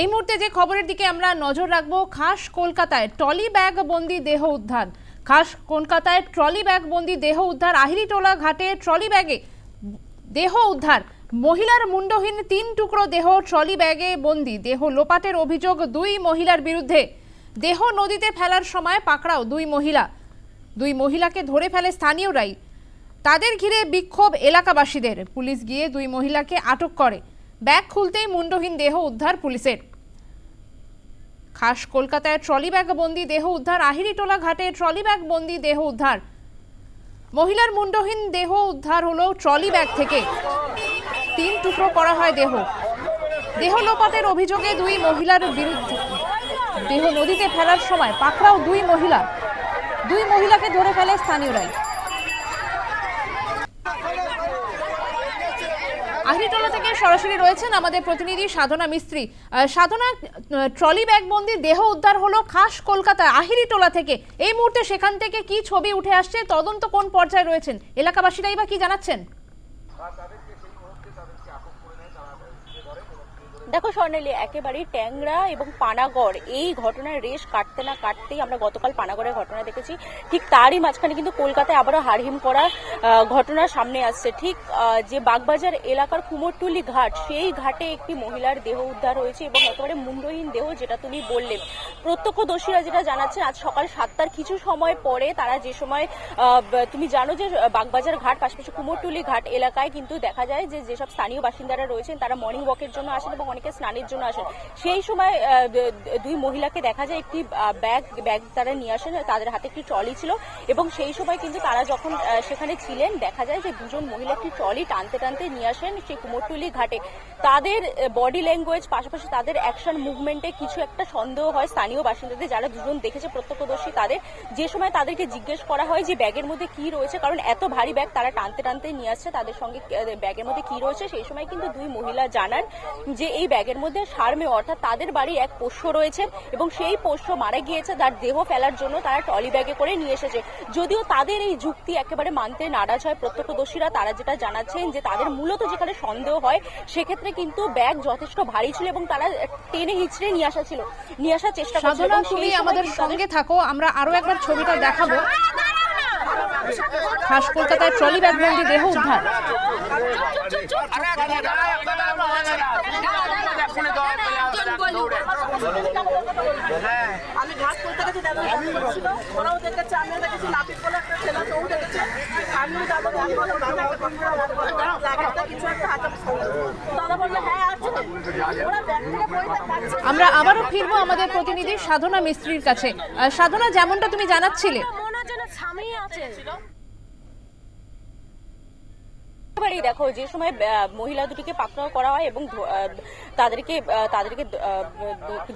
এই মুহূর্তে যে খবরের দিকে আমরা নজর রাখব, খাস কলকাতায় ট্রলি ব্যাগ বন্দি দেহ উদ্ধার। খাস কলকাতায় ট্রলি ব্যাগ বন্দি দেহ উদ্ধার। আহিরিটোলা ঘাটে ট্রলি ব্যাগে দেহ উদ্ধার। মহিলার মুন্ডহীন তিন টুকরো দেহ ট্রলি ব্যাগে বন্দি। দেহ লোপাটের অভিযোগ, দুই মহিলার বিরুদ্ধে। দেহ নদীতে ফেলার সময় পাকড়াও দুই মহিলা। দুই মহিলাকে ধরে ফেলে স্থানীয়রাই। তাদের ঘিরে বিক্ষোভ এলাকাবাসীদের। পুলিশ গিয়ে দুই মহিলাকে আটক করে। ব্যাগ খুলতেই মুন্ডহীন দেহ উদ্ধার পুলিশের। খাস কলকাতায় ট্রলি ব্যাগ বন্দি দেহ উদ্ধার, আহিরিটোলা ঘাটে ট্রলি ব্যাগ বন্দি দেহ উদ্ধার। মহিলার মুন্ডহীন দেহ উদ্ধার হলো ট্রলি ব্যাগ থেকে। তিন টুকরো করা হয় দেহ। দেহ লোপাটের অভিযোগে দুই মহিলার বিরুদ্ধে দেহ নদীতে ফেলার সময় পাকড়াও দুই মহিলা। দুই মহিলাকে ধরে ফেলে স্থানীয়রাই। আহিরিটোলা সরাসরি রয়েছেন আমাদের প্রতিনিধি সাধনা মিস্ত্রি। সাধনা ট্রলি ব্যাগ বন্দি, দেহ উদ্ধার হলো খাস কলকাতা আহিরি টোলা থেকে। এই মুহূর্তে সেখান থেকে কি ছবি উঠে আসছে? তদন্ত কোন পর্যায়ে রয়েছেন? এলাকাবাসীরাই বা কি জানাচ্ছেন? দেখো স্বর্ণালী, একেবারেই ট্যাংরা এবং পানাগড়। এই ঘটনার রেশ কাটতে না কাটতেই আমরা গতকাল পানাগড়ের ঘটনা দেখেছি। ঠিক তারই মাঝখানে কিন্তু কলকাতায় আবারও হারহিম করা ঘটনা সামনে আসছে। ঠিক যে বাগবাজার এলাকার কুমোরটুলি ঘাট, সেই ঘাটে একটি মহিলার দেহ উদ্ধার হয়েছে এবং একেবারে মুন্ডহীন দেহ যেটা তুমি বললে। প্রত্যক্ষদর্শীরা যেটা জানাচ্ছেন, আজ সকাল সাতটার কিছু সময় পরে তারা যে সময় তুমি জানো যে বাগবাজার ঘাট, পাশাপাশি কুমোরটুলি ঘাট এলাকায় কিন্তু দেখা যায় যে, যেসব স্থানীয় বাসিন্দারা রয়েছেন, তারা মর্নিং ওয়াকের জন্য আসেন এবং অনেকে স্নানের জন্য আসেন। সেই সময় দুই মহিলাকে দেখা যায় একটি ব্যাগ ব্যাগ তারা নিয়ে আসেন, তাদের হাতে একটি ট্রলি ছিল এবং সেই সময় কিন্তু তারা যখন সেখানে ছিলেন, দেখা যায় যে দুজন মহিলা একটি ট্রলি টানতে টানতে নিয়ে আসেন সেই কুমোরটুলি ঘাটে। তাদের বডি ল্যাঙ্গুয়েজ পাশাপাশি তাদের অ্যাকশন মুভমেন্টে কিছু একটা সন্দেহ হয় স্থানীয় বাসিন্দাদের, যারা দুজন দেখেছে প্রত্যক্ষদর্শী তাদের। যে সময় তাদেরকে জিজ্ঞেস করা হয় যে ব্যাগের মধ্যে কি রয়েছে, কারণ এত ভারী ব্যাগ তারা টানতে টানতে নিয়ে আসছে, তাদের সঙ্গে ব্যাগের মধ্যে কি রয়েছে, সেই সময় কিন্তু দুই মহিলা জানান যে এই ব্যাগের মধ্যে সারমে অর্থাৎ তাদের বাড়ি এক পোষ্য রয়েছে এবং সেই পোষ্য মারা গিয়েছে তার দেহ ফেলার জন্য তারা ট্রলি ব্যাগে করে নিয়ে এসেছে যদিও তাদের এই যুক্তি একেবারে মানতে নারাজ হয় প্রত্যক্ষদর্শীরা তারা যেটা জানাচ্ছেন যে তাদের মূলত যেখানে সন্দেহ হয় সেক্ষেত্রে কিন্তু ব্যাগ যথেষ্ট ভারী ছিল এবং তারা টেনে হিচড়ে নিয়ে আসা ছিল নিয়ে আসার চেষ্টা করছিল তুমি আমাদের সঙ্গে থাকো আমরা আরও একবার ছবিটা দেখাবো খাস কলকাতায় ট্রলি ব্যাগ বন্দি দেহ উদ্ধার আমি ঘাস করতে গেছি দাদা ছিল ওরাও দেখেছে আমিও দেখেছি লাফিক বলে একটা ছেলে তো দেখেছে। আমিও দাদা কিছু একটা হাতে দাদা বলল হ্যাঁ আছে। ওরা ব্যাগ থেকে বইটা আমরা আবারও ফিরবো আমাদের প্রতিনিধি সাধনা মিস্ত্রির কাছে। সাধনা যেমনটা তুমি জানাচ্ছিলে মনে হচ্ছে না স্বামী আছে একেবারেই দেখো যে সময় মহিলা দুটিকে পাকড়াও করা হয় এবং তাদেরকে তাদেরকে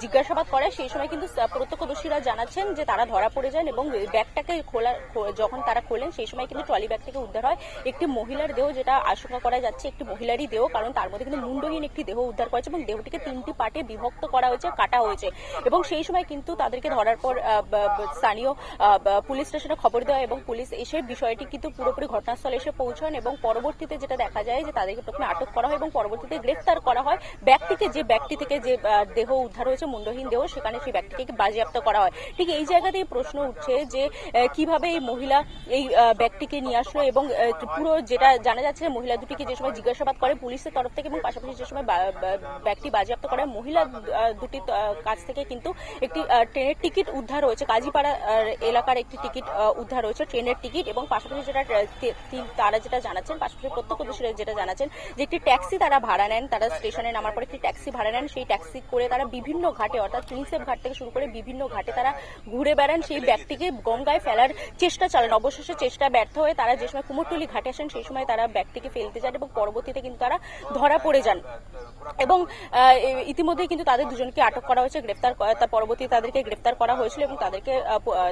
জিজ্ঞাসাবাদ করে সেই সময় কিন্তু প্রত্যক্ষদর্শীরা জানাচ্ছেন যে তারা ধরা পড়ে যান এবং ব্যাগটাকে খোলা যখন তারা খোলেন, সেই সময় কিন্তু ট্রলি ব্যাগ থেকে উদ্ধার হয়। একটি মহিলার দেহ যেটা আশঙ্কা করা যাচ্ছে, একটি মহিলারই দেহ, কারণ তার মধ্যে কিন্তু মুন্ডহীন একটি দেহ উদ্ধার করেছে এবং দেহটিকে তিনটি পার্টে বিভক্ত করা হয়েছে, কাটা হয়েছে। এবং সেই সময় কিন্তু তাদেরকে ধরার পর স্থানীয় পুলিশ স্টেশনে খবর দেওয়া এবং পুলিশ এসে বিষয়টি কিন্তু পুরোপুরি ঘটনাস্থলে এসে পৌঁছান এবং পরবর্তীতে যেটা দেখা যায় যে তাদেরকে প্রথমে আটক করা হয় এবং পরবর্তীতে গ্রেফতার করা হয়। ব্যক্তিকে, যে ব্যক্তি থেকে যে দেহ উদ্ধার হয়েছে, মুন্ডহীন দেহ, সেখানে সেই ব্যক্তিকে বাজেয়াপ্ত করা হয়। ঠিক এই জায়গাতেই প্রশ্ন উঠছে যে কীভাবে এই মহিলা এই ব্যক্তিকে নিয়ে আসলো এবং পুরো যেটা জানা যাচ্ছে মহিলা দুটিকে যে সময় জিজ্ঞাসাবাদ করে পুলিশের তরফ থেকে এবং পাশাপাশি যে সময় ব্যক্তি বাজেয়াপ্ত করে, মহিলা দুটি কাছ থেকে কিন্তু একটি ট্রেনের টিকিট উদ্ধার হয়েছে। কাজীপাড়া এলাকার একটি টিকিট উদ্ধার হয়েছে ট্রেনের টিকিট এবং পাশাপাশি যেটা তারা যেটা জানাচ্ছেন, পাশাপাশি প্রত্যক্ষদর্শীরা যেটা জানাচ্ছেন, যে একটি ট্যাক্সি তারা ভাড়া নেন, তারা স্টেশনে নামার পর একটি ট্যাক্সি ভাড়া নেন, সেই ট্যাক্সি করে তারা বিভিন্ন ঘাটে, অর্থাৎ প্রিন্সেপ ঘাট থেকে শুরু করে বিভিন্ন ঘাটে তারা ঘুরে বেড়ান, সেই ব্যক্তিকে গঙ্গায় ফেলার চেষ্টা চালান। অবশেষে চেষ্টা ব্যর্থ হয়ে তারা যে সময় কুমোরটুলি ঘাটে আসেন, সেই সময় তারা ব্যক্তিকে ফেলতে যান এবং পরবর্তীতে কিন্তু তারা ধরা পড়ে যান। এবং ইতিমধ্যে কিন্তু তাদের দুজনকে আটক করা হয়েছে, গ্রেফতার পরবর্তী তাদেরকে গ্রেফতার করা হয়েছিল এবং তাদেরকে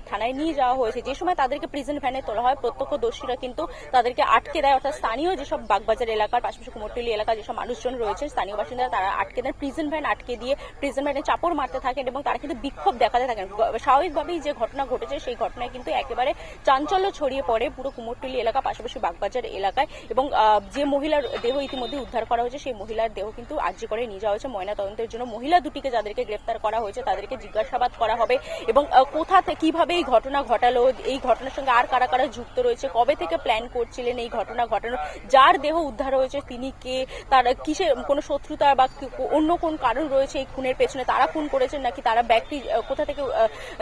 থানায় নিয়ে যাওয়া হয়েছে। যে সময় তাদেরকে প্রিজন ভ্যানে তোলা হয়, প্রত্যক্ষদর্শীরা কিন্তু তাদেরকে আটকে দেয়, অর্থাৎ স্থানীয় যে যেসব বাগবাজার এলাকার পাশাপাশি কুমোরটুলি এলাকা যেসব মানুষজন রয়েছে, স্থানীয় বাসিন্দারা তারা আটকে দেন প্রিজন ভ্যান আটকে দিয়ে প্রিজন ভ্যানে চাপড় মারতে থাকেন এবং তারা কিন্তু বিক্ষোভ দেখাতে থাকেন। স্বাভাবিকভাবেই যে ঘটনা ঘটেছে সেই ঘটনায় কিন্তু একেবারে চাঞ্চল্য ছড়িয়ে পড়ে পুরো কুমোরটুলি এলাকা, পাশাপাশি বাগবাজার এলাকায় এবং যে মহিলার দেহ ইতিমধ্যে উদ্ধার করা হয়েছে সেই মহিলার দেহ কিন্তু আর্জি করে নিয়ে যাওয়া হয়েছে। ময়না তদন্তের জন্য মহিলা দুটিকে যাদেরকে গ্রেফতার করা হয়েছে তাদেরকে জিজ্ঞাসাবাদ করা হবে এবং কোথা থেকে কীভাবে এই ঘটনা ঘটালো, এই ঘটনার সঙ্গে আর কারা কারা যুক্ত রয়েছে, কবে থেকে প্ল্যান করছিলেন এই ঘটনা ঘটানো যার দেহ উদ্ধার হয়েছে, তিনি কে, তার কিসে কোনো শত্রুতা বা অন্য কোন কারণ রয়েছে এই খুনের পেছনে, তারা খুন করেছেন নাকি তারা ব্যাগটি কোথা থেকে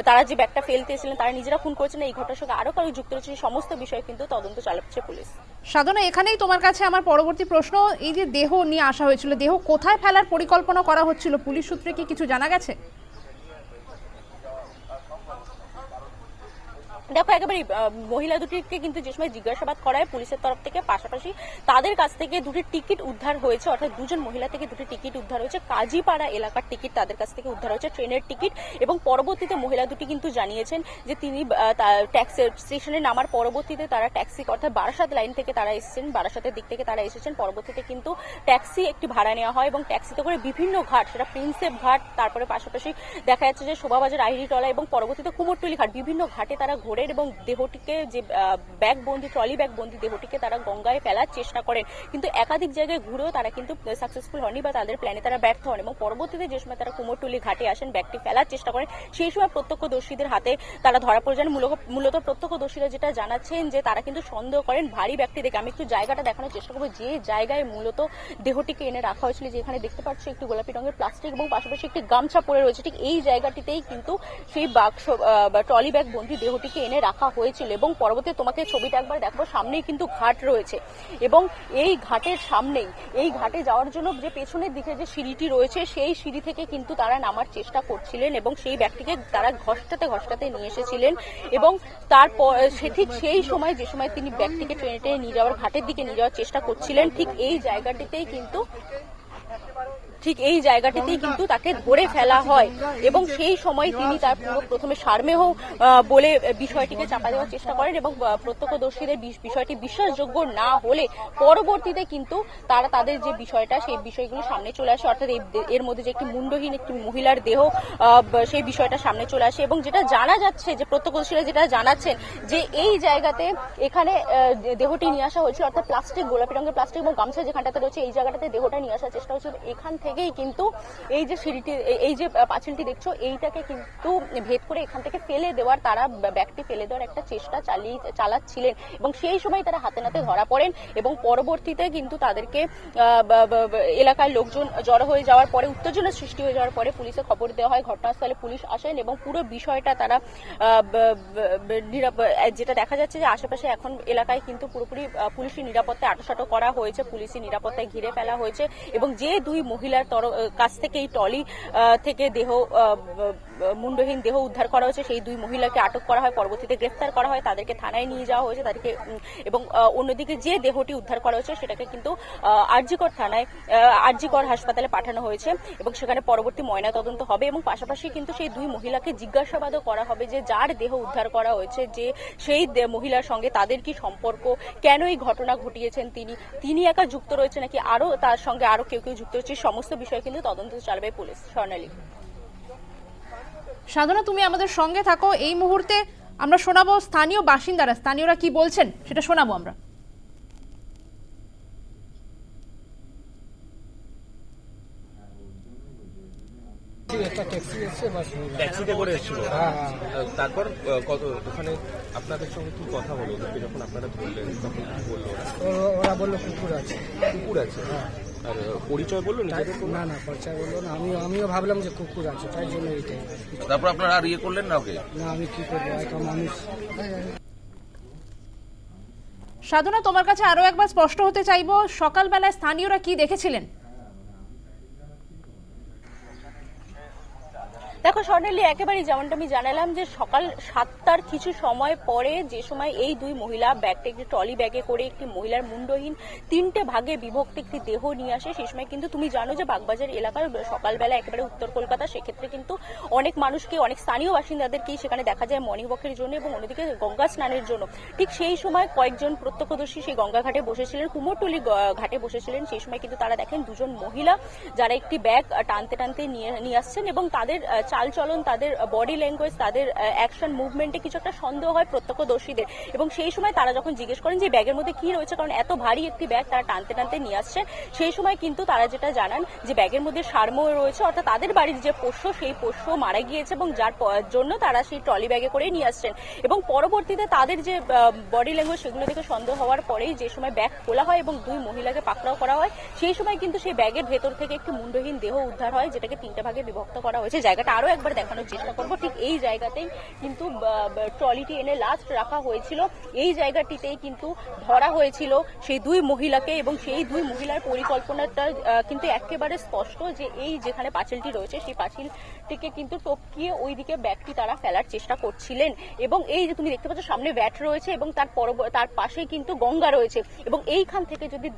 তারা যে ব্যাগটা ফেলতে এসেছিলেন তারা নিজেরা খুন করেছেন এই ঘটনার সঙ্গে আরও কারও যুক্ত রয়েছে সমস্ত বিষয়ে কিন্তু তদন্ত চালাচ্ছে পুলিশ। সাধনা, এখানেই তোমার কাছে আমার পরবর্তী প্রশ্ন, এই যে দেহ নিয়ে আসা হয়েছিল, দেহ কোথায় ফেলার পরিকল্পনা করা হচ্ছিল, পুলিশ সূত্রে কি কিছু জানা গেছে? দেখো, একেবারে মহিলা দুটিকে কিন্তু যে সময় জিজ্ঞাসাবাদ করা হয় পুলিশের তরফ থেকে, পাশাপাশি তাদের কাছ থেকে দুটি টিকিট উদ্ধার হয়েছে, অর্থাৎ দুজন মহিলা থেকে দুটি টিকিট উদ্ধার হয়েছে। কাজীপাড়া এলাকার টিকিট তাদের কাছ থেকে উদ্ধার হয়েছে, ট্রেনের টিকিট। এবং পরবর্তীতে মহিলা দুটি কিন্তু জানিয়েছেন যে তিনি ট্যাক্সি, স্টেশনে নামার পরবর্তীতে তারা ট্যাক্সি, অর্থাৎ বারাসাত লাইন থেকে তারা এসেছেন, বারাসাতের দিক থেকে তারা এসেছেন। পরবর্তীতে কিন্তু ট্যাক্সি একটি ভাড়া নেওয়া হয় এবং ট্যাক্সিতে করে বিভিন্ন ঘাট, সেটা প্রিন্সেপ ঘাট, তারপরে পাশাপাশি দেখা যাচ্ছে যে শোভাবাজার, আইরিটলা এবং পরবর্তীতে কুমোরটুলি ঘাট, বিভিন্ন ঘাটে তারা ঘোরেন এবং দেহটিকে যে ব্যাগ বন্দি, ট্রলি ব্যাগ বন্দি দেহটিকে তারা গঙ্গায় ফেলার চেষ্টা করেন। কিন্তু একাধিক জায়গায় ঘুরেও তারা কিন্তু সাকসেসফুল হয়নি বা তাদের প্ল্যানে তারা ব্যর্থ হন এবং পরবর্তীতে যে সময় তারা কুমোরটুলি ঘাটে আসেন, ব্যাগটি ফেলার চেষ্টা করেন, সেই সময় প্রত্যক্ষদর্শীদের হাতে তারা ধরা পড়ে যান। মূলত- প্রত্যক্ষদর্শীরা যেটা জানাচ্ছেন যে, তারা কিন্তু সন্দেহ করেন ভারী ব্যক্তি দেখে। আমি একটু জায়গাটা দেখানোর চেষ্টা করব। যে জায়গায় মূলত দেহটিকে এনে রাখা হয়েছিল, যে এখানে দেখতে পাচ্ছি একটি গোলাপি রঙের প্লাস্টিক এবং পাশাপাশি একটি গামছা পড়ে রয়েছে। ঠিক এই জায়গাটিতেই কিন্তু সেই বাক্স বা ট্রলি ব্যাগ বন্দি দেহটিকে এনে রাখা হয়েছিল এবং পরবর্তী তোমাকে ছবিটা একবার দেখব, সামনেই কিন্তু ঘাট রয়েছে। এবং এই ঘাটের সামনেই, এই ঘাটে যাওয়ার জন্য যে পেছনের দিকে যে সিঁড়িটি রয়েছে, সেই সিঁড়ি থেকে কিন্তু তারা নামার চেষ্টা করছিলেন এবং সেই ব্যক্তিকে তারা ঘষ্টাতে ঘষ্টাতে নিয়ে এসেছিলেন এবং তারপর সে ঠিক সেই সময়, যে সময় তিনি ব্যক্তিকে ট্রেনে টেনে নিয়ে যাওয়ার, ঘাটের দিকে নিয়ে যাওয়ার চেষ্টা করছিলেন, ঠিক এই জায়গাটিতেই কিন্তু ঠিক এই জায়গাটিতেই কিন্তু তাকে ধরে ফেলা হয় এবং সেই সময় তিনি তার প্রথমে সারমেহ বলে বিষয়টিকে চাপা দেওয়ার চেষ্টা করেন এবং প্রত্যক্ষদর্শীদের বিষ- বিষয়টি বিশ্বাসযোগ্য না হলে পরবর্তীতে কিন্তু তারা তাদের যে বিষয়টা সেই বিষয়গুলো সামনে চলে আসে। অর্থাৎ এর মধ্যে যে একটি মুন্ডহীন একটি মহিলার দেহ আহ, সেই বিষয়টা সামনে চলে আসে এবং যেটা জানা যাচ্ছে যে প্রত্যক্ষদর্শীরা যেটা জানাচ্ছেন যে এই জায়গাতে এখানে দেহটি নিয়ে আসা হয়েছিল। অর্থাৎ প্লাস্টিক গোলাপি রঙের প্লাস্টিক এবং গামছা যেখানটাতে রয়েছে এই জায়গাটাতে দেহটা নিয়ে আসার চেষ্টা হয়েছিল। এখান থেকেই কিন্তু এই যে সিঁড়িটি, এই- যে পাঁচিলটি দেখছ, এইটাকে কিন্তু ভেদ করে এখান থেকে ফেলে দেওয়ার তারা ব্যাগটি ফেলে দেওয়ার একটা চেষ্টা চালিয়ে চালাচ্ছিলেন এবং সেই সময় তারা হাতে নাতে ধরা পড়েন এবং পরবর্তীতে কিন্তু তাদেরকে এলাকার লোকজন জড়ো হয়ে যাওয়ার পরে উত্তেজনা সৃষ্টি হয়ে যাওয়ার পরে পুলিশে খবর দেওয়া হয়, ঘটনাস্থলে পুলিশ আসেন এবং পুরো বিষয়টা তারা যেটা দেখা যাচ্ছে যে আশেপাশে এখন এলাকায় কিন্তু পুরোপুরি পুলিশি নিরাপত্তায় আটোসাটো করা হয়েছে, পুলিশি নিরাপত্তায় ঘিরে ফেলা হয়েছে এবং যে দুই মহিলার তর কাছ থেকে এই টলি থেকে দেহ মুন্ডহীন দেহ উদ্ধার করা হয়েছে। সেই দুই মহিলাকে আটক করা হয়, পরবর্তীতে গ্রেফতার করা হয়, তাদেরকে থানায় নিয়ে যাওয়া হয়েছে, তাদেরকে এবং অন্যদিকে যে দেহটি উদ্ধার করা হয়েছে, সেটাকে কিন্তু আরজিকর থানায় আরজিকর হাসপাতালে পাঠানো হয়েছে এবং সেখানে পরবর্তী ময়না তদন্ত হবে এবং পাশাপাশি কিন্তু সেই দুই মহিলাকে জিজ্ঞাসাবাদও করা হবে যে যার দেহ উদ্ধার করা হয়েছে, যে সেই মহিলার সঙ্গে তাদের কি সম্পর্ক, কেন এই ঘটনা ঘটিয়েছেন তিনি তিনি একা যুক্ত রয়েছে নাকি আরও তার সঙ্গে আরও কেউ কেউ যুক্ত রয়েছে সমস্ত বিষয়ে কিন্তু তদন্ত চালাবে পুলিশ স্বর্ণালী। সাধনা, তুমি আমাদের সঙ্গে থাকো। এই মুহূর্তে আমরা শোনাবো স্থানীয় বাসিন্দারা। স্থানীয়রা কি বলছেন, সেটা শোনাবো আমরা। একটা ট্যাক্সি এসছে বাস ট্যাক্সিতে করে এসেছিল? হ্যাঁ। হ্যাঁ তারপর কত ওখানে আপনাদের সঙ্গে কি কথা হলো? ওদেরকে যখন আপনারা ধরলেন তখন কি বলল ওরা? ও- ওরা বলল কুকুর আছে। কুকুর আছে? আর পরিচয় বলল নিজেদের না না খরচা বলল না। আমি আমিও ভাবলাম যে কুকুর আছে তাই জন্য এইটাই। তারপর আপনারা আর ইয়ে করলেন না ওকে? না আমি কি করব? একটা মানুষ। সাধনা তোমার কাছে আরও একবার স্পষ্ট হতে চাইব। সকালবেলায় স্থানীয়রা কি দেখেছিলেন? দেখো, স্বর্ণালী, একেবারেই যেমনটা আমি জানালাম যে সকাল সাতটার কিছু সময় পরে যে সময় এই দুই মহিলা ব্যাগটা, একটি ট্রলি ব্যাগে করে একটি মহিলার মুন্ডহীন তিনটে ভাগে বিভক্ত একটি দেহ নিয়ে আসে, সেই সময় কিন্তু তুমি জানো যে বাগবাজার এলাকার সকালবেলা একেবারে উত্তর কলকাতা, সেক্ষেত্রে কিন্তু অনেক মানুষকে, অনেক স্থানীয় বাসিন্দাদেরকেই সেখানে দেখা যায় মর্নিং ওয়াকের জন্য এবং অন্যদিকে গঙ্গা স্নানের জন্য। ঠিক সেই সময় কয়েকজন প্রত্যক্ষদর্শী সেই গঙ্গা ঘাটে বসেছিলেন, কুমোরটুলি ঘাটে বসেছিলেন, সেই সময় কিন্তু তারা দেখেন দুজন মহিলা যারা একটি ব্যাগ টানতে টানতে নিয়ে নিয়ে আসছেন এবং তাদের চালচলন, তাদের বডি ল্যাঙ্গুয়েজ তাদের অ্যাকশন মুভমেন্টে কিছু একটা সন্দেহ হয় প্রত্যক্ষদর্শীদের। এবং সেই সময় তারা যখন জিজ্ঞেস করেন যে ব্যাগের মধ্যে কি রয়েছে? কারণ এত ভারী একটি ব্যাগ তারা টানতে টানতে নিয়ে আসছে সেই সময় কিন্তু তারা যেটা জানান যে ব্যাগের মধ্যে সারময় রয়েছে। অর্থাৎ তাদের বাড়ির যে পোষ্য, সেই পোষ্য মারা গিয়েছে এবং যার জন্য তারা সেই ট্রলি ব্যাগে করে নিয়ে আসছেন। এবং পরবর্তীতে তাদের যে বডি ল্যাঙ্গুয়েজ সেগুলো দেখে সন্দেহ হওয়ার পরেই যে সময় ব্যাগ খোলা হয় এবং দুই মহিলাকে পাকড়াও করা হয়, সেই সময় কিন্তু সেই ব্যাগের ভেতর থেকে একটি মুন্ডহীন দেহ উদ্ধার হয়, যেটাকে তিনটে ভাগে বিভক্ত করা হয়েছে। জায়গাটা আরও একবার দেখানোর চেষ্টা করব। ঠিক এই জায়গাতেই কিন্তু ট্রলিটি এনে লাস্ট রাখা হয়েছিল। এই জায়গাটিতেই কিন্তু ধরা হয়েছিল সেই দুই মহিলাকে এবং সেই দুই মহিলার পরিকল্পনাটা কিন্তু একেবারে স্পষ্ট যে এই যেখানে পাঁচিলটি রয়েছে, সেই পাঁচিলটিকে কিন্তু টপকিয়ে ওইদিকে ব্যাগটি তারা ফেলার চেষ্টা করছিলেন। এবং এই যে তুমি দেখতে পাচ্ছ, সামনে ব্যাট রয়েছে এবং তার পরব- তার পাশেই কিন্তু গঙ্গা রয়েছে। এবং এইখান থেকে যদি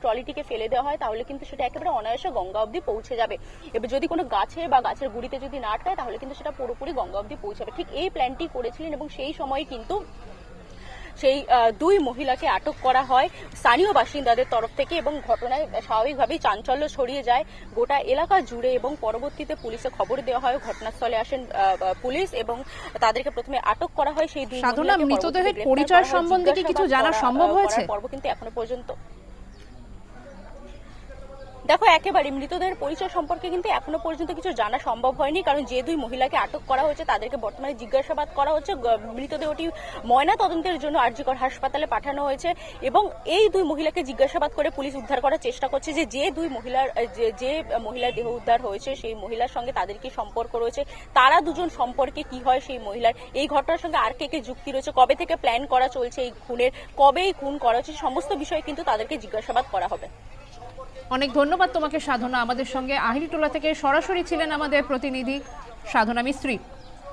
ট্রলিটিকে ফেলে দেওয়া হয়, তাহলে কিন্তু সেটা একেবারে অনায়াসে গঙ্গা অবধি পৌঁছে যাবে। এবার যদি কোনো গাছে বা গাছের গুড়িতে যদি না তাহলে কিন্তু সেটা পুরোপুরি গঙ্গা অবধি পৌঁছাবে ঠিক এই প্ল্যানটি করেছিলেন এবং সেই সময় কিন্তু সেই দুই মহিলাকে আটক করা হয় স্থানীয় বাসিন্দাদের তরফ থেকে এবং ঘটনায় স্বাভাবিকভাবেই চাঞ্চল্য ছড়িয়ে যায় গোটা এলাকা জুড়ে এবং পরবর্তীতে পুলিশে খবর দেওয়া হয় ঘটনাস্থলে আসেন পুলিশ এবং তাদেরকে প্রথমে আটক করা হয় সেই দুই মৃতদেহের পরিচয়। সম্বন্ধে কি কিছু জানা সম্ভব হয়েছে? পর্ব কিন্তু এখনও পর্যন্ত দেখো, একেবারে মৃতদের পরিচয় সম্পর্কে কিন্তু এখনও পর্যন্ত কিছু জানা সম্ভব হয়নি, কারণ যে দুই মহিলাকে আটক করা হয়েছে, তাদেরকে বর্তমানে জিজ্ঞাসাবাদ করা হচ্ছে। মৃতদেহটি ময়না তদন্তের জন্য আরজিকর হাসপাতালে পাঠানো হয়েছে এবং এই দুই মহিলাকে জিজ্ঞাসাবাদ করে পুলিশ উদ্ধার করার চেষ্টা করছে যে যে দুই মহিলার যে মহিলার দেহ উদ্ধার হয়েছে, সেই মহিলার সঙ্গে তাদের কি সম্পর্ক রয়েছে, তারা দুজন সম্পর্কে কি হয় সেই মহিলার, এই ঘটনার সঙ্গে আর কে কে যুক্তি রয়েছে, কবে থেকে প্ল্যান করা চলছে এই খুনের, কবে এই খুন করা হচ্ছে, সমস্ত বিষয়ে কিন্তু তাদেরকে জিজ্ঞাসাবাদ করা হবে। অনেক ধন্যবাদ তোমাকে সাধনা। আমাদের সঙ্গে আহিরিটোলা থেকে সরাসরি ছিলেন আমাদের প্রতিনিধি সাধনা মিস্ত্রি।